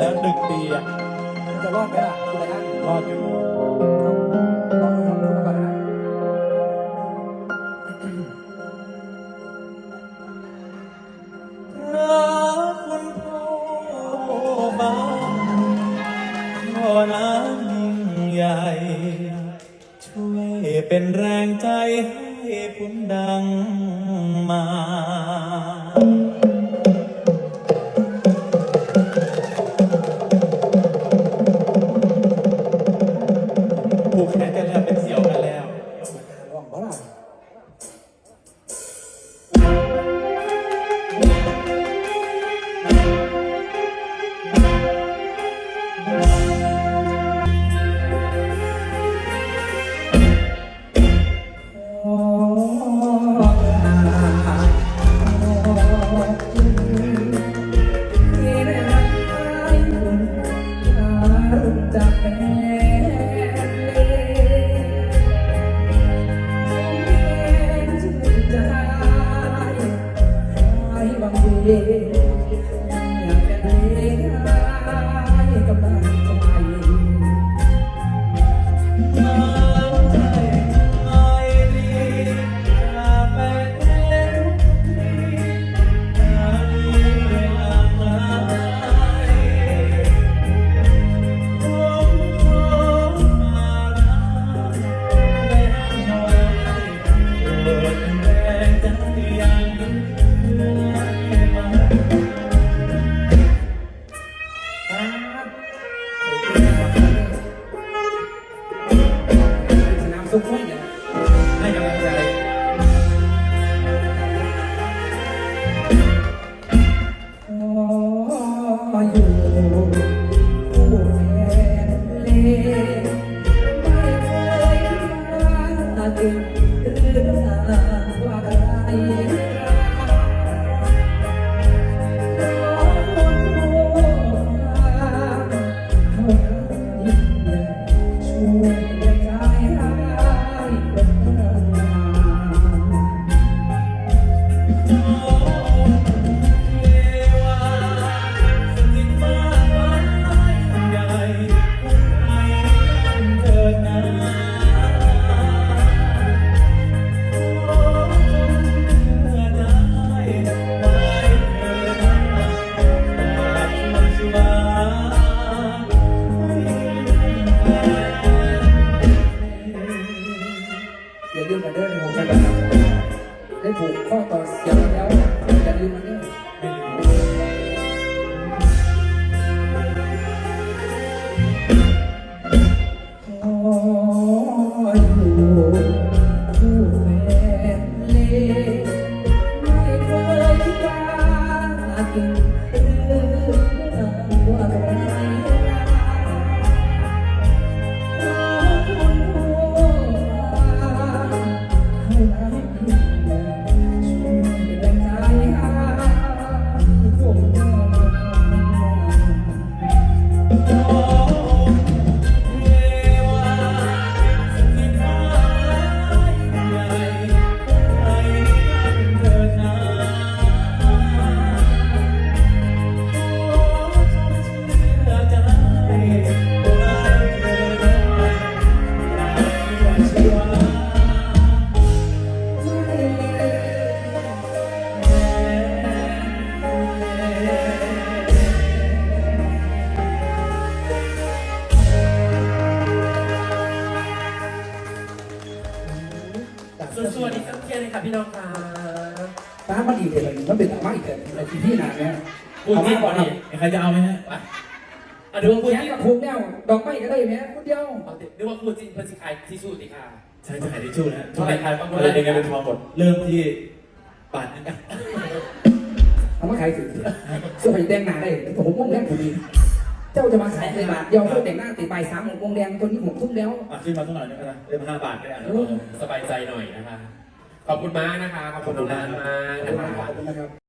แล้วหนึ่งปีอะจะรอดไหมล่ะคุณไรอันรอดอยู่ลองลองดูก่อนนะรักคุณพ่อบานพ่อนั้นยิ่งใหญ่ ช่วยเป็นแรงใจให้ผมดังมา จากแม่จะให้บางทีอยากเป็นเองให้กำลังใจน้ำใสน ได้ผูกข้ สวัสดีครับเทียนเลยค่ะพี่น้องค่ะป้ามันอีกเลยมันเป็นอะไรอีกเลยในที่ที่ไหนเนี่ยพูดจริงก่อนดิใครจะเอาไหมฮะไปอะดูว่าพูดแค่จริงกับพุงเนี่ยดอกไม้ก็ได้ไหมคนเดียวเอาดิดูว่าพูดจริงเพื่อนสิขายที่สู้ดิค่ะใช่จะขายทิชชู่นะเท่าไหร่ครับอะไรเป็นเงินเป็นทองหมดเริ่มที่บาทนึงเอามาขายถึงเสื้อผ้าแดงหนาได้ผมม่วงแดงผมดี เจ้าจะมาขายในบาทเดียวเพื่อแต่งหน้าติดใบสามหมวงแดงตัวนี้ผมทุ่มแล้ว อะขึ้นมาเท่าไหร่นะเริ่มห้าบาทก็ได้เออสบายใจหน่อยนะคะ ขอบคุณมากนะคะ ขอบคุณมากมากนะคะ ขอบคุณนะครับ